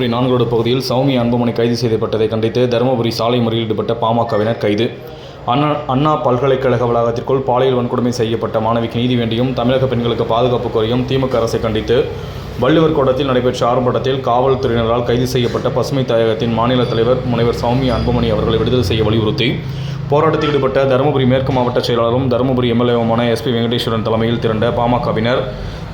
தருமபுரி பகுதியில் சௌமி அன்புமணி கைது செய்யப்பட்டதை கண்டித்து தருமபுரி சாலை முறையில் ஈடுபட்ட பாமகவினர் கைது. அண்ணா அண்ணா பல்கலைக்கழக வளாகத்திற்குள் பாலியல் வன்கொடுமை செய்யப்பட்ட மாணவிக்கு நீதி வேண்டியும் தமிழக பெண்களுக்கு பாதுகாப்பு கோரியும் திமுக அரசை கண்டித்து வள்ளுவர் கோட்டத்தில் நடைபெற்ற ஆர்ப்பாட்டத்தில் காவல்துறையினரால் கைது செய்யப்பட்ட பசுமை தாயகத்தின் மாநில தலைவர் முனைவர் சௌமி அன்புமணி அவர்களை விடுதலை செய்ய வலியுறுத்தி போராட்டத்தில் ஈடுபட்ட தருமபுரி மேற்கு மாவட்ட செயலாளரும் தருமபுரி எம்எல்ஏவுமான எஸ்பி வெங்கடேஸ்வரன் தலைமையில் திரண்ட பாமகவினர்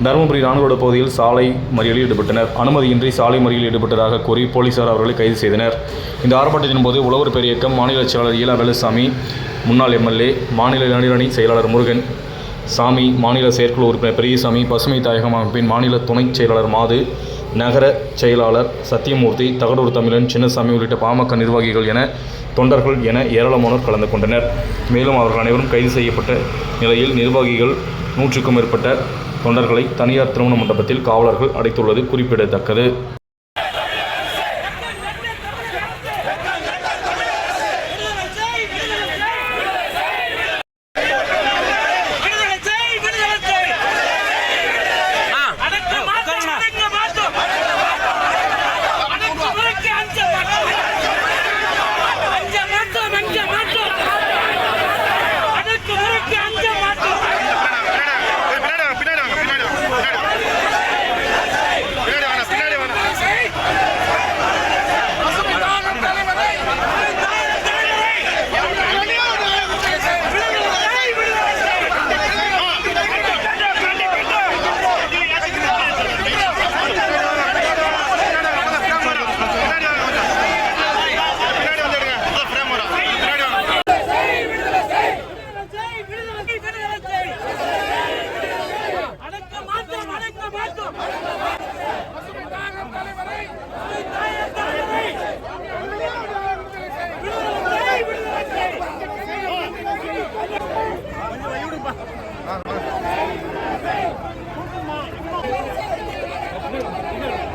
தருமபுரி நான்கோடு பகுதியில் சாலை மறியலில் ஈடுபட்டனர். அனுமதியின்றி சாலை மறியலில் ஈடுபட்டதாக கூறி போலீசார் அவர்களை கைது செய்தனர். இந்த ஆர்ப்பாட்டத்தின் போது உழவர் பெரியக்கம் மாநில செயலாளர் ஈலா வேலுசாமி முன்னாள் எம்எல்ஏ மாநில இளைஞரணி செயலாளர் முருகன் சாமி மாநில செயற்குழு உறுப்பினர் பெரியசாமி பசுமை தாயகம் அமைப்பின் மாநில துணைச் செயலாளர் மாது நகர செயலாளர் சத்தியமூர்த்தி தகடூர் தமிழன் சின்னசாமி உள்ளிட்ட பாமக நிர்வாகிகள் என தொண்டர்கள் என ஏராளமானோர் கலந்து கொண்டனர். மேலும் அவர்கள் அனைவரும் கைது செய்யப்பட்ட நிலையில் நிர்வாகிகள் நூற்றுக்கும் மேற்பட்ட தொண்டர்களை தனியார் திருமண மண்டபத்தில் காவலர்கள் அடைத்துள்ளது குறிப்பிடத்தக்கது.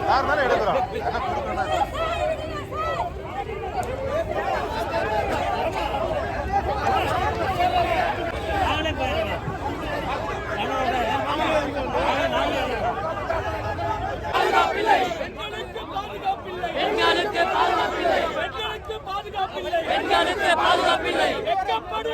யார் மேல எடுக்கிறோம் பெண்களுக்கு பாதுகாப்பில்லை பெண்களுக்கு பாதுகாப்பில்லை பெண்களுக்கு பாதுகாப்பில்லை பெண்களுக்கு பாதுகாப்பில்லை வெக்கப்படு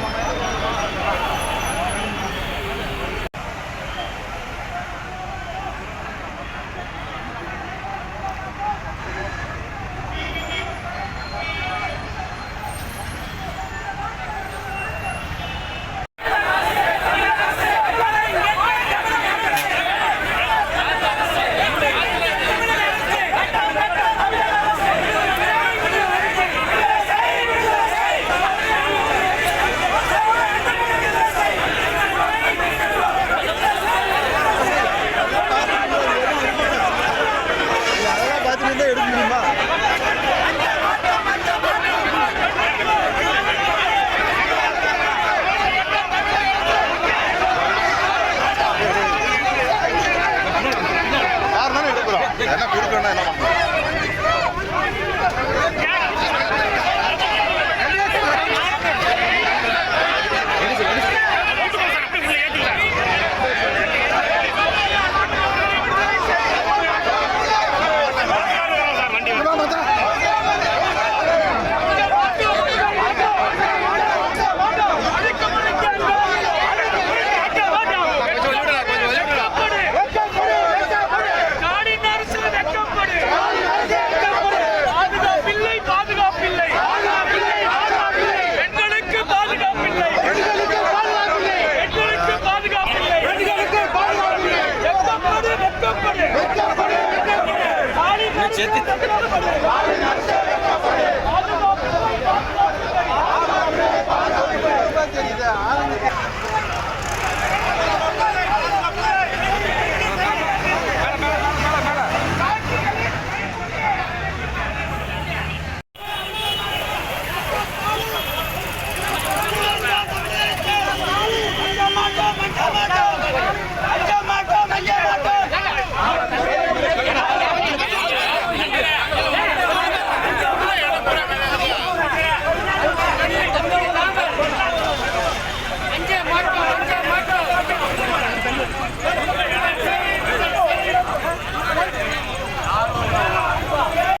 எடுக்கிறோம் என்ன கொடுக்கணும் என்ன பண்ணுவோம் చేతి.